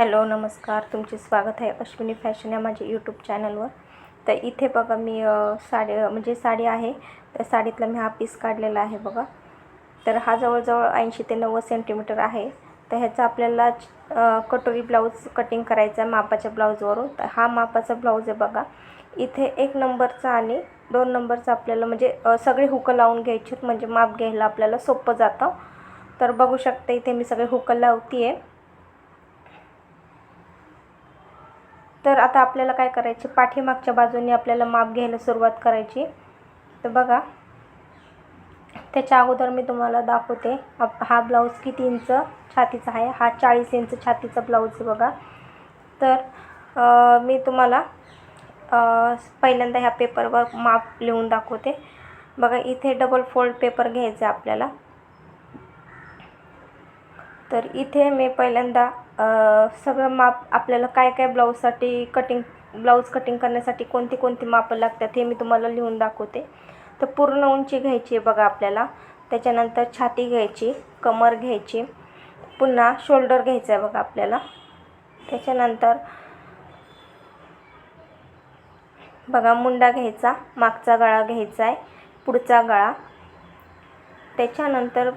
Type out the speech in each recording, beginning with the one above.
Hello नमस्कार. तुमचे स्वागत आहे अश्विनी फॅशन या माझ्या यूट्यूब चॅनलवर तर इथे बघा मी साडी म्हणजे साडी आहे. त्या साडीतला मी हा पीस काढलेला आहे बघा. तर हा जवळजवळ ऐंशी ते नव्वद सेंटीमीटर आहे. तर ह्याचा आपल्याला कटोरी ब्लाऊज कटिंग करायचा आहे मापाच्या ब्लाऊजवरून तर हा मापाचा ब्लाऊज आहे बघा. इथे एक नंबरचा आणि दोन नंबरचा आपल्याला म्हणजे सगळे हुकं लावून घ्यायचे म्हणजे माप घ्यायला आपल्याला सोपं जातं. तर बघू शकता इथे मी सगळे हुकं लावते आहे तर आता आपल्याला काय करायचे? पाठीमागच्या बाजूने आपल्याला माप घ्यायला सुरुवात करायची. तर बघा त्याच्या अगोदर मी तुम्हाला दाखवते. आप- हा ब्लाऊज किती इंच छातीचा आहे? हा चाळीस इंच छातीचा ब्लाऊज आहे बघा. तर मी तुम्हाला पहिल्यांदा ह्या पेपरवर माप लिहून दाखवते. बघा इथे डबल फोल्ड पेपर घ्यायचा आहे आपल्याला. तर इथे मी पहिल्यांदा सगळं माप आपल्याला काय काय ब्लाऊजसाठी कटिंग ब्लाऊज कटिंग करण्यासाठी कोणती कोणती मापं लागतात हे मी तुम्हाला लिहून दाखवते. तर पूर्ण उंची घ्यायची आहे बघा आपल्याला. त्याच्यानंतर छाती घ्यायची कमर घ्यायची पुन्हा शोल्डर घ्यायचं आहे बघा आपल्याला. त्याच्यानंतर बघा मुंडा घ्यायचा मागचा गळा घ्यायचा आहे पुढचा गळा. त्याच्यानंतर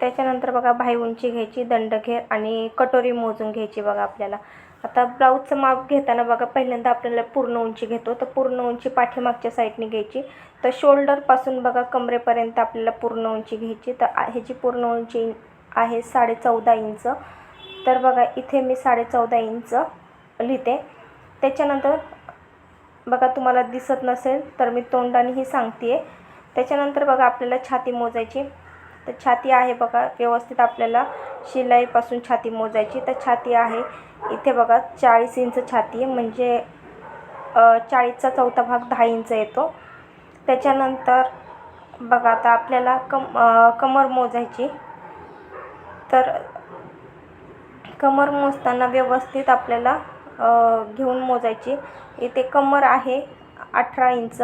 त्याच्यानंतर बघा भाई उंची घ्यायची दंडघेर आणि कटोरी मोजून घ्यायची बघा आपल्याला. आता ब्लाऊजचं माप घेताना बघा पहिल्यांदा आपल्याला पूर्ण उंची घेतो. तर पूर्ण उंची पाठीमागच्या साईडने घ्यायची. तर शोल्डरपासून बघा कमरेपर्यंत आपल्याला पूर्ण उंची घ्यायची. तर ह्याची पूर्ण उंची आहे साडे चौदा इंच. तर बघा इथे मी साडे चौदा इंच लिहिते. त्याच्यानंतर बघा तुम्हाला दिसत नसेल तर मी तोंडानेही सांगते आहे त्याच्यानंतर बघा आपल्याला छाती मोजायची. तर छाती आहे बघा व्यवस्थित आपल्याला शिलाईपासून छाती मोजायची. तर छाती आहे इथे बघा चाळीस इंच छाती म्हणजे चाळीसचा चौथा भाग दहा इंच येतो. त्याच्यानंतर बघा आता आपल्याला कम कमर मोजायची. तर कमर मोजताना व्यवस्थित आपल्याला घेऊन मोजायची. इथे कमर आहे अठरा इंच.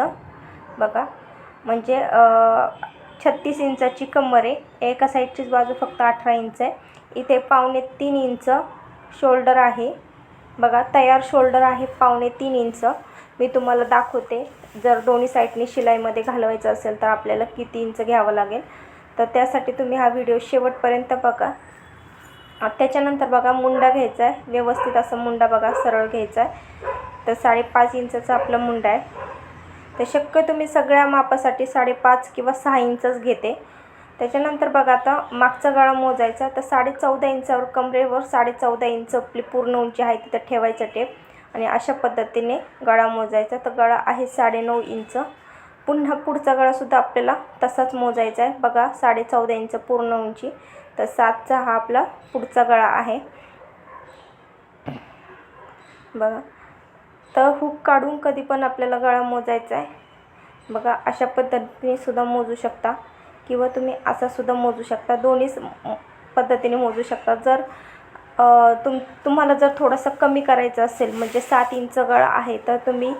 बघा म्हणजे छत्तीस इंचाची कमर आहे. एका साईडचीच बाजू फक्त अठरा इंच आहे. इथे पावणे तीन इंच शोल्डर आहे. बघा तयार शोल्डर आहे पावणे तीन इंच. मी तुम्हाला दाखवते. जर दोन्ही साईडने शिलाईमध्ये घालवायचं असेल तर आपल्याला किती इंच घ्यावं लागेल? तर त्यासाठी तुम्ही हा व्हिडिओ शेवटपर्यंत बघा. त्याच्यानंतर बघा मुंडा घ्यायचा आहे. व्यवस्थित असं मुंडा बघा सरळ घ्यायचा आहे. तर साडेपाच इंचाचा आपला मुंडा आहे. तर शक्यतो मी सगळ्या मापासाठी साडेपाच किंवा सहा इंचच घेते. त्याच्यानंतर बघा आता मागचा गळा मोजायचा तर साडे चौदा इंचावर कमरेवर साडे चौदा इंच आपली पूर्ण उंची आहे तिथं ठेवायचं टेप. आणि अशा पद्धतीने गळा मोजायचा तर गळा आहे साडेनऊ इंच. पुन्हा पुढचा गळासुद्धा आपल्याला तसाच मोजायचा आहे. बघा साडे चौदा इंच पूर्ण उंची. तर सातचा हा आपला पुढचा गळा आहे. बघा. तर हुक काढून कधी पण आपल्याला गळा मोजायचा आहे. बघा अशा पद्धतीने सुद्धा मोजू शकता किंवा तुम्ही असासुद्धा मोजू शकता. दोन्ही पद्धतीने मोजू शकता. जर तुम तुम्हाला जर थोडंसं कमी करायचं असेल म्हणजे सात इंच गळा आहे तर तुम्ही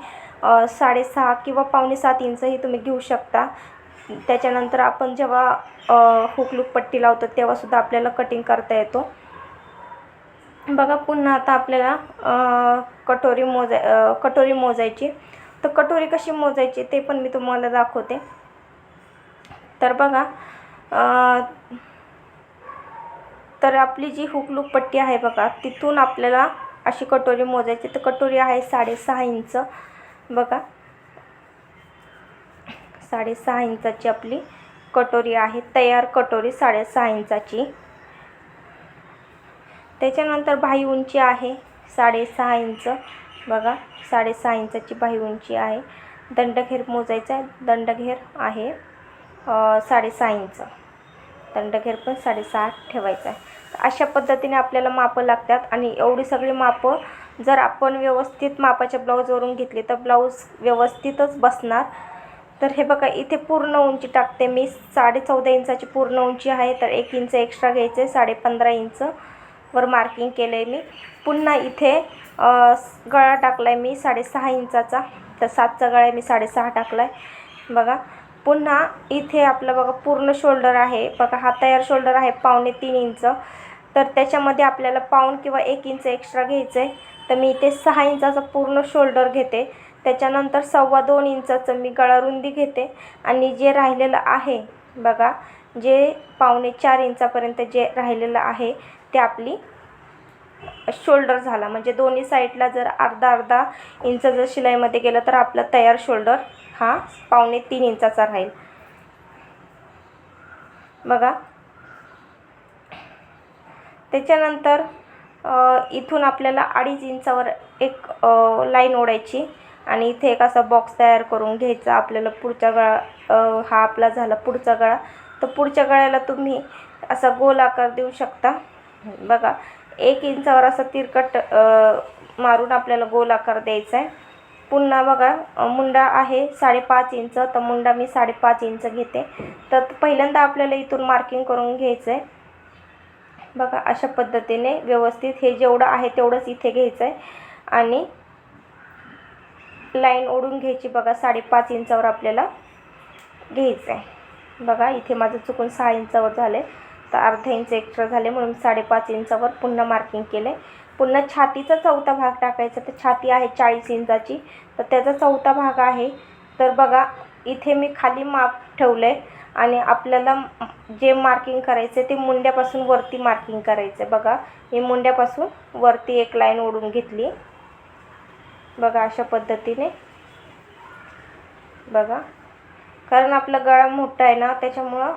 साडेसहा किंवा पावणे सात इंचही तुम्ही घेऊ शकता. त्याच्यानंतर आपण जेव्हा हुकलूक पट्टी लावतो तेव्हासुद्धा आपल्याला कटिंग करता येतो. बघा पुन्हा आता आपल्याला कटोरी मोजा कटोरी मोजायची. तर कटोरी कशी मोजायची ते पण मी तुम्हाला दाखवते. तर बघा तर आपली जी हुकलूक पट्टी आहे बघा तिथून आपल्याला अशी कटोरी मोजायची. तर कटोरी आहे साडेसहा इंच बघा. साडेसहा इंचाची आपली कटोरी आहे तयार कटोरी साडेसहा इंचाची. त्याच्यानंतर बाही उंची आहे साडेसहा इंच. बघा साडेसहा इंचाची बाही उंची आहे. दंडघेर मोजायचा आहे. दंडघेर आहे साडेसहा इंच. दंडघेर पण साडेसहा ठेवायचा आहे. तर अशा पद्धतीने आपल्याला मापं लागतात आणि एवढी सगळी मापं जर आपण व्यवस्थित मापाच्या ब्लाऊजवरून घेतली तर ब्लाऊज व्यवस्थितच बसणार. तर हे बघा इथे पूर्ण उंची टाकते मी. साडे चौदा इंचाची पूर्ण उंची आहे तर एक इंच एक्स्ट्रा घ्यायचे आहे साडे पंधरा इंच. वर मार्किंग केलं आहे मी. पुन्हा इथे गळा टाकला आहे मी साडेसहा इंचाचा. तर सातचा गळा आहे मी साडेसहा टाकला आहे बघा. पुन्हा इथे आपलं बघा पूर्ण शोल्डर आहे. बघा हा तयार शोल्डर आहे पावणे तीन इंच. तर त्याच्यामध्ये आपल्याला पाऊण किंवा एक इंच एक्स्ट्रा घ्यायचं आहे तर मी इथे सहा इंचाचा पूर्ण शोल्डर घेते. त्याच्यानंतर सव्वा दोन इंचाचं मी गळा रुंदी घेते. आणि जे राहिलेलं आहे बघा जे पावणे चार इंचापर्यंत जे राहिलेलं आहे ते आपली शोल्डर झाला. म्हणजे दोन्ही साईडला जर अर्धा अर्धा इंच जर शिलाईमध्ये गेलं तर आपला तयार शोल्डर हा पावणे तीन इंचाचा राहील. बघा. त्याच्यानंतर इथून आपल्याला अडीच इंचावर एक लाईन ओढायची आणि इथे एक असा बॉक्स तयार करून घ्यायचा. आपल्याला पुढचा गळा हा आपला झाला पुढचा गळा. तर पुढच्या गळ्याला तुम्ही असा गोल आकार देऊ शकता. बघा एक इंचावर असा तिरकट मारून आपल्याला गोल आकार द्यायचा आहे पुन्हा बघा मुंडा आहे साडेपाच इंच तर मुंडा मी साडेपाच इंच घेते. तर पहिल्यांदा आपल्याला इथून मार्किंग करून घ्यायचं आहे बघा अशा पद्धतीने व्यवस्थित हे जेवढं आहे तेवढंच इथे घ्यायचं आहे आणि लाईन ओढून घ्यायची बघा साडेपाच इंचावर आपल्याला घ्यायचं आहे बघा इथे माझं चुकून सहा इंचावर झाले तर अर्धा इंच एक्स्ट्रा झाले म्हणून साडेपाच इंचावर पुन्हा मार्किंग केले पुन्हा छातीचा चौथा भाग टाकायचा. तर छाती आहे चाळीस इंचाची. तर त्याचा चौथा भाग आहे. तर बघा इथे मी खाली माप ठेवलं आहे आणि आपल्याला जे मार्किंग करायचं आहे ते मुंड्यापासून वरती मार्किंग करायचं आहे बघा मी मुंड्यापासून वरती एक लाईन ओढून घेतली. बघा अशा पद्धतीने. बघा. कारण आपला गळा मोठा आहे ना त्याच्यामुळं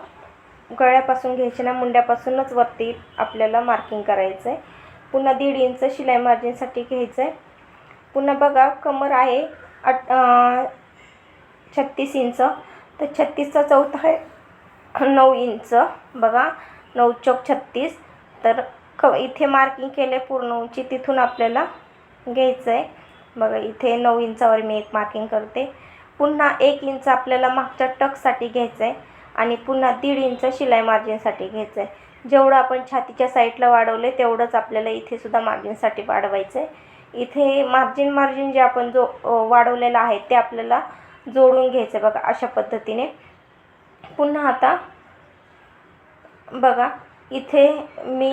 गळ्यापासून घ्यायचे ना मुंड्यापासूनच वरती आपल्याला मार्किंग करायचं आहे पुन्हा दीड इंच शिलाई मार्जिनसाठी घ्यायचं आहे पुन्हा बघा कमर आहे अट छत्तीस इंच. तर छत्तीसचा चौथा आहे नऊ इंच. बघा नऊ चौक छत्तीस. तर क इथे मार्किंग केलं आहे पूर्ण उंची तिथून आपल्याला घ्यायचं आहे बघा इथे नऊ इंचावर मी एक मार्किंग करते. पुन्हा एक इंच आपल्याला मागच्या टकसाठी घ्यायचं आहे आणि पुन्हा दीड इंच शिलाई मार्जिनसाठी घ्यायचं आहे जेवढं आपण छातीच्या साईडला वाढवले तेवढंच आपल्याला इथे सुद्धा मार्जिनसाठी वाढवायचं आहे इथे मार्जिन मार्जिन जे आपण जो वाढवलेलं आहे ते आपल्याला जोडून घ्यायचं आहे बघा अशा पद्धतीने. पुन्हा आता बघा इथे मी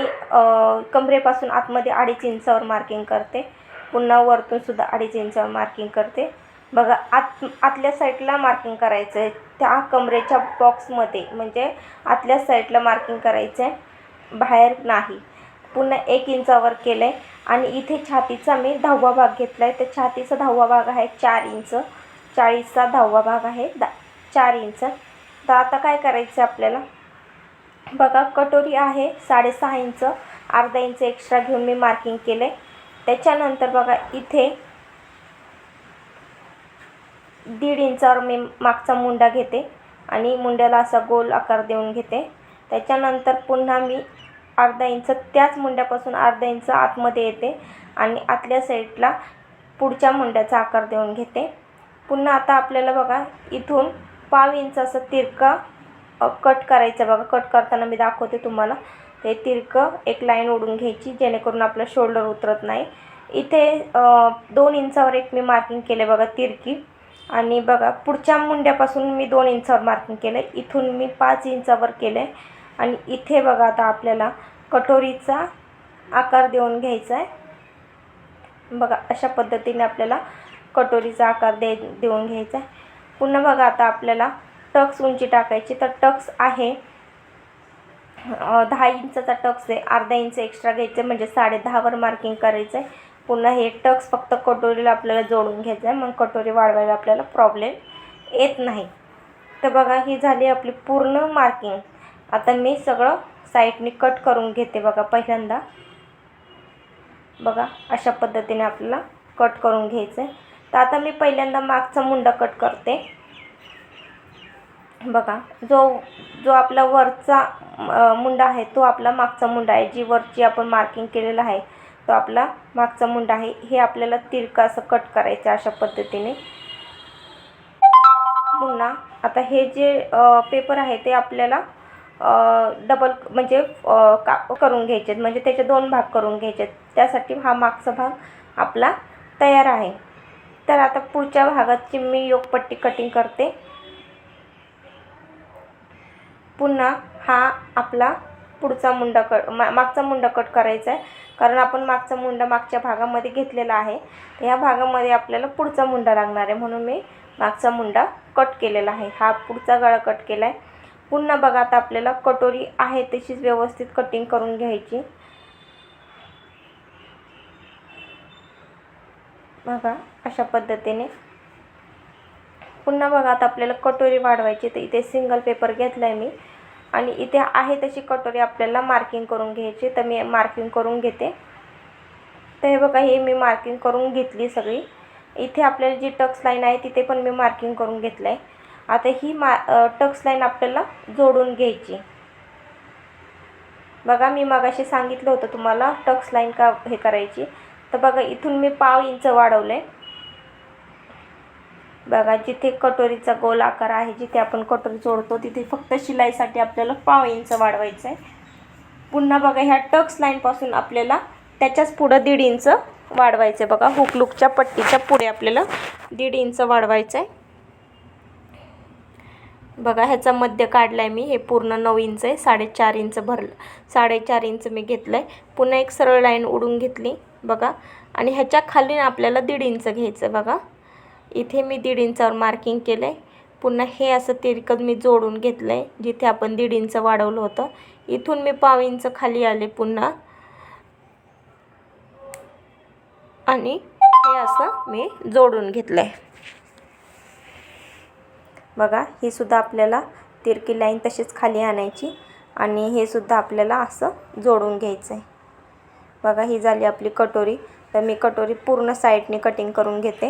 कमरेपासून आतमध्ये अडीच इंचावर मार्किंग करते. पुन्हा वरतूनसुद्धा अडीच इंचावर मार्किंग करते. बघा आत आतल्या साईडला मार्किंग करायचं आहे त्या कमरेच्या बॉक्समध्ये म्हणजे आतल्या साईडला मार्किंग करायचं आहे बाहेर नाही. पुन्हा एक इंचावर केलं आहे आणि इथे छातीचा मी दहावा भाग घेतला आहे तर छातीचा दहावा भाग आहे चार इंच. चाळीसचा दहावा भाग आहे दा चार इंच. तर आता काय करायचं आहे आपल्याला? बघा कटोरी आहे साडेसहा इंच. अर्धा इंच एक्स्ट्रा घेऊन मी मार्किंग केलं आहे त्याच्यानंतर बघा इथे दीड इंचावर मी मागचा मुंडा घेते आणि मुंड्याला असा गोल आकार देऊन घेते. त्याच्यानंतर पुन्हा मी अर्धा इंच त्याच मुंड्यापासून अर्धा इंच आतमध्ये येते आणि आतल्या साईडला पुढच्या मुंड्याचा आकार देऊन घेते. पुन्हा आता आपल्याला बघा इथून पाव इंच असं तिरका कट करायचं बघा. कट करताना मी दाखवते तुम्हाला. ते तिरकं एक लाईन ओढून घ्यायची जेणेकरून आपलं शोल्डर उतरत नाही. इथे दोन इंचावर एक मी मार्किंग केले बघा तिरकी. आणि बघा पुढच्या मुंड्यापासून मी दोन इंचावर मार्किंग केलं आहे इथून मी पाच इंचावर केलं आहे आणि इथे बघा आता आपल्याला कटोरीचा आकार देऊन घ्यायचा आहे बघा अशा पद्धतीने आपल्याला कटोरीचा आकार दे देऊन घ्यायचा आहे पुन्हा बघा आता आपल्याला टक्स उंची टाकायची. तर टक्स आहे दहा इंचाचा टक्स आहे. अर्धा इंच एक्स्ट्रा घ्यायचं आहे म्हणजे साडे दहावर मार्किंग करायचं आहे पुन्हा हे टक्स फक्त कटोरीला आपल्याला जोडून घ्यायचं आहे मग कटोरी वाढवायला आपल्याला प्रॉब्लेम येत नाही. तर बघा ही झाली आपली पूर्ण मार्किंग आता मी सगळं साईडनी कट करून घेते बघा पहिल्यांदा. बघा अशा पद्धतीने आपल्याला कट करून घ्यायचं आहे तर आता मी पहिल्यांदा मागचा मुंडा कट करते. बघा जो जो आपला वरचा मुंडा आहे तो आपला मागचा मुंडा आहे. जी वरची आपण मार्किंग केलेला आहे तो आपला मागचा मुंडा आहे. हे आपल्याला तिरका असं कट करायचं अशा पद्धतीने. पुन्हा आता हे जे पेपर आहे ते आपल्याला डबल म्हणजे का करून घ्यायचे आहेत म्हणजे त्याचे दोन भाग करून घ्यायचे आहेत त्यासाठी हा मागचा भाग आपला तयार आहे. तर आता पुढच्या भागाची मी योगपट्टी कटिंग करते. पुन्हा हा आपला पुढचा मुंडा कट मा मागचा मुंडा कट करायचा आहे. कारण आपण मागचा मुंडा मागच्या भागामध्ये घेतलेला आहे. तर ह्या भागामध्ये आपल्याला पुढचा मुंडा लागणार आहे. म्हणून मी मागचा मुंडा कट केलेला आहे. हा पुढचा गळा कट केला आहे पुन्हा बघा आता आपल्याला कटोरी आहे तशीच व्यवस्थित कटिंग करून घ्यायची. बघा अशा पद्धतीने. पुन्हा बघा आता आपल्याला कटोरी वाढवायची. तर इथे सिंगल पेपर घेतला आहे मी. आणि इथे आहे तशी कटोरी आपल्याला मार्किंग करून घ्यायची तर मी मार्किंग करून घेते. तर हे बघा हे मी मार्किंग करून घेतली सगळी. इथे आपल्याला जी टक्स लाईन आहे तिथे पण मी मार्किंग करून घेतलं आहे आता ही मा टक्स लाईन आपल्याला जोडून घ्यायची. बघा मी मगाशी सांगितलं होतं तुम्हाला टक्स लाईन का हे करायची. तर बघा इथून मी पाव इंच वाढवलं आहे बघा जिथे कटोरीचा गोल आकार आहे जिथे आपण कटोरी जोडतो तिथे फक्त शिलाईसाठी आपल्याला पाव इंच वाढवायचं आहे पुन्हा बघा ह्या टक्स लाईनपासून आपल्याला त्याच्याच पुढं दीड इंच वाढवायचं आहे बघा हुकलुकच्या पट्टीच्या पुढे आपल्याला दीड इंच वाढवायचं आहे बघा ह्याचा मध्य काढला आहे मी. हे पूर्ण नऊ इंच आहे. साडेचार इंच भरलं. साडेचार इंच मी घेतलं आहे पुन्हा एक सरळ लाईन उडून घेतली. बघा आणि ह्याच्या खाली आपल्याला दीड इंच घ्यायचं बघा इथे मी दीड इंचावर मार्किंग केलं आहे पुन्हा हे असं तिरकत मी जोडून घेतलं आहे जिथे आपण दीड इंच वाढवलं होतं. इथून मी पाव इंच खाली आले पुन्हा. आणि हे असं मी जोडून घेतलं आहे बघा ही सुद्धा आपल्याला तिरकी लाईन तशीच खाली आणायची आणि हे सुद्धा आपल्याला असं जोडून घ्यायचं आहे बघा ही झाली आपली कटोरी. तर मी कटोरी पूर्ण साईडने कटिंग करून घेते.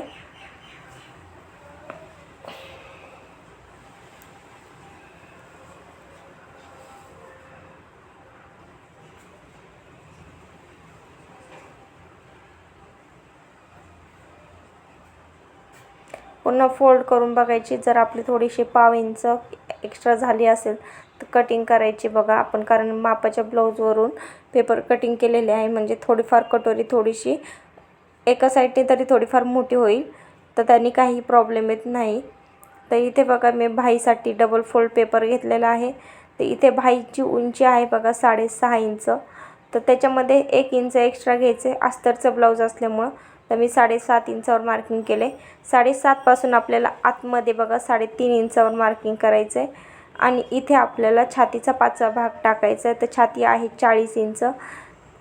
पुन्हा फोल्ड करून बघायची. जर आपली थोडीशी पाव इंच एक्स्ट्रा झाली असेल तर कटिंग करायची बघा. आपण कारण मापाच्या ब्लाऊजवरून पेपर कटिंग केलेले आहे. म्हणजे थोडीफार कटोरी थोडीशी एका साईडने तरी थोडीफार मोठी होईल तर त्यांनी काही प्रॉब्लेम येत नाही. तर इथे बघा मी भाईसाठी डबल फोल्ड पेपर घेतलेला आहे. तर इथे भाईची उंची आहे बघा साडेसहा इंच तर त्याच्यामध्ये एक इंच एक्स्ट्रा घ्यायचे. अस्तरचं ब्लाऊज असल्यामुळं तर मी साडेसात इंचावर मार्किंग केले साडेसातपासून आपल्याला आतमध्ये बघा साडेतीन इंचावर मार्किंग करायचं आहे आणि इथे आपल्याला छातीचा पाचवा भाग टाकायचा आहे तर छाती आहे चाळीस इंच.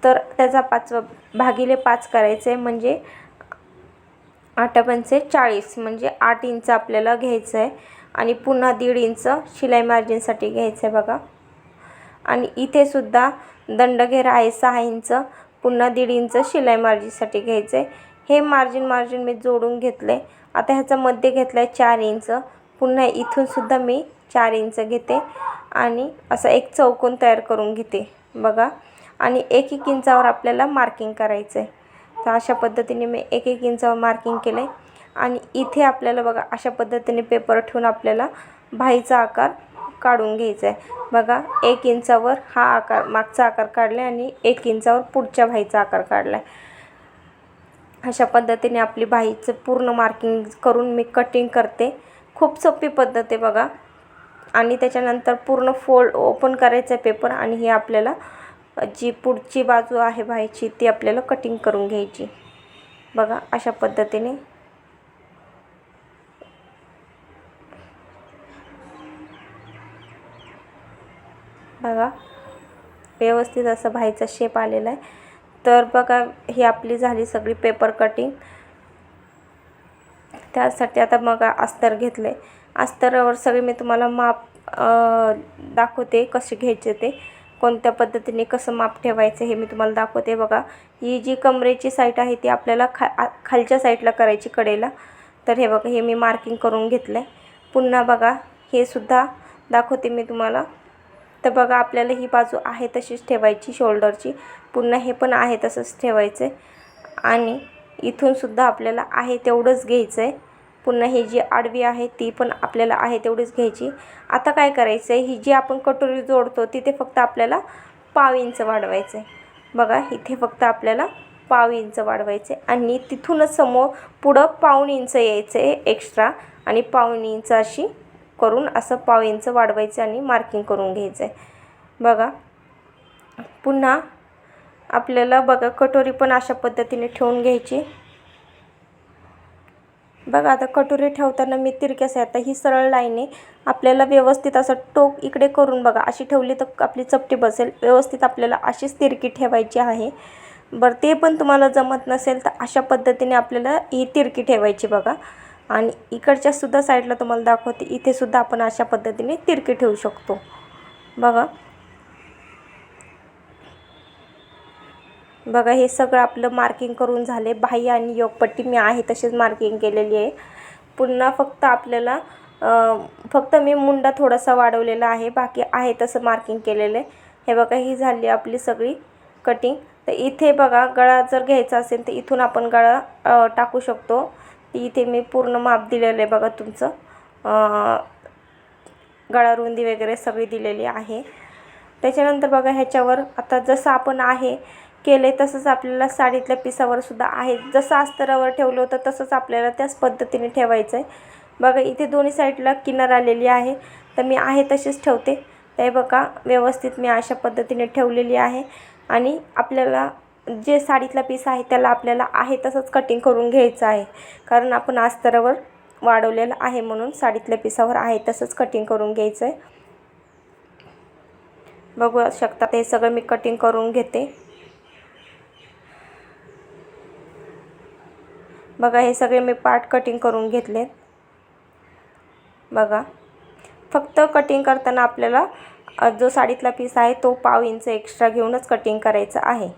तर त्याचा पाचवा भागिले पाच करायचं आहे म्हणजे आठ पंचे चाळीस. म्हणजे आठ इंच आपल्याला घ्यायचं आहे आणि पुन्हा दीड इंच शिलाई मार्जिनसाठी घ्यायचं आहे बघा. आणि इथेसुद्धा दंडघेर आहे सहा इंच. पुन्हा दीड इंच शिलाई मार्जिनसाठी घ्यायचं आहे हे मार्जिन मार्जिन मी जोडून घेतलं. आहे आता ह्याचा मध्ये घेतला आहे चार इंच. पुन्हा इथूनसुद्धा मी चार इंच घेते. आणि असा एक चौकोन तयार करून घेते. बघा. आणि एक एक इंचावर आपल्याला मार्किंग करायचं आहे तर अशा पद्धतीने मी एक एक इंचावर मार्किंग केलं. आहे आणि इथे आपल्याला बघा अशा पद्धतीने पेपर ठेवून आपल्याला भाईचा आकार काढून घ्यायचा आहे बघा एक इंचावर हा आकार मागचा आकार काढला आहे आणि एक इंचावर पुढच्या भाईचा आकार काढला आहे अशा पद्धतीने आपली बाहीचं पूर्ण मार्किंग करून मी कटिंग करते. खूप सोपी पद्धत आहे बघा. आणि त्याच्यानंतर पूर्ण फोल्ड ओपन करायचं आहे पेपर आणि हे आपल्याला जी पुढची बाजू आहे बाहीची ती आपल्याला कटिंग करून घ्यायची. बघा अशा पद्धतीने. बघा व्यवस्थित असं भाईचा शेप आलेला आहे. तर बघा ही आपली झाली सगळी पेपर कटिंग त्यासाठी आता मग अस्तर घेतले अस्तरावर सगळे मी तुम्हाला माप दाखवते कसे घ्यायचे ते. कोणत्या पद्धतीने कसं माप ठेवायचं हे मी तुम्हाला दाखवते बघा. ही जी कमरेची साईट आहे ती आपल्याला खा खालच्या साईडला करायची कडेला. तर हे बघा हे मी मार्किंग करून घेतलं आहे पुन्हा बघा हे सुद्धा दाखवते मी तुम्हाला. तर बघा आपल्याला ही बाजू आहे तशीच ठेवायची शोल्डरची पुन्हा हे पण आहे तसंच ठेवायचं आहे आणि इथूनसुद्धा आपल्याला आहे तेवढंच घ्यायचं आहे पुन्हा ही जी आडवी आहे ती पण आपल्याला आहे तेवढीच घ्यायची. आता काय करायचं आहे ही जी आपण कटोरी जोडतो तिथे फक्त आपल्याला पाव इंच वाढवायचं आहे बघा इथे फक्त आपल्याला पाव इंच वाढवायचे आणि तिथूनच समोर पुढं पाऊण इंच यायचं आहे एक्स्ट्रा आणि पाऊण इंच अशी करून असं पाव इंच वाढवायचं आणि मार्किंग करून घ्यायचं आहे बघा पुन्हा आपल्याला बघा कटोरी पण अशा पद्धतीने ठेवून घ्यायची. बघा आता कटोरी ठेवताना मी तिरक्यास आहे. आता ही सरळ लाईन आहे. आपल्याला व्यवस्थित असं टोक इकडे करून बघा अशी ठेवली तर आपली चपटी बसेल. व्यवस्थित आपल्याला अशीच तिरकी ठेवायची आहे. बरं ते पण तुम्हाला जमत नसेल तर अशा पद्धतीने आपल्याला ही तिरकी ठेवायची बघा. आणि इकडच्या सुद्धा साईडला तुम्हाला दाखवते इथे सुद्धा आपण अशा पद्धतीने तिरकी ठेवू शकतो. बघा. बघा हे सगळं आपलं मार्किंग करून झाले. बाह्य आणि योगपट्टी मी आहे तशीच मार्किंग केलेली आहे. पुन्हा फक्त आपल्याला फक्त मी मुंडा थोडासा वाढवलेला आहे. बाकी आहे तसं मार्किंग केलेलं आहे. हे बघा ही झाली आपली सगळी कटिंग तर इथे बघा गळा जर घ्यायचा असेल तर इथून आपण गळा टाकू शकतो. इथे मी पूर्ण माप दिलेलं आहे बघा तुमचं. गळा रुंदी वगैरे सगळी दिलेली आहे. त्याच्यानंतर बघा ह्याच्यावर आता जसं आपण आहे केले तसंच आपल्याला साडीतल्या पिसावर सुद्धा आहे. जसं अस्तरावर ठेवलं होतं तसंच आपल्याला त्याच पद्धतीने ठेवायचं आहे बघा इथे दोन्ही साईडला किनार आलेली आहे. तर मी आहे तशीच ठेवते. ते बघा व्यवस्थित मी अशा पद्धतीने ठेवलेली आहे. आणि आपल्याला जे साडीतला पीस आहे त्याला आपल्याला आहे तसंच कटिंग करून घ्यायचं आहे. कारण आपण अस्तरावर वाढवलेलं आहे म्हणून साडीतल्या पिसावर आहे तसंच कटिंग करून घ्यायचं आहे बघू शकता ते सगळं मी कटिंग करून घेते. बघा हे सगळे मी पार्ट कटिंग करून घेतले बघा फक्त कटिंग करताना आपल्याला जो साडीतला पीस आहे तो पाव इंच एक्स्ट्रा घेऊनच कटिंग करायचं आहे.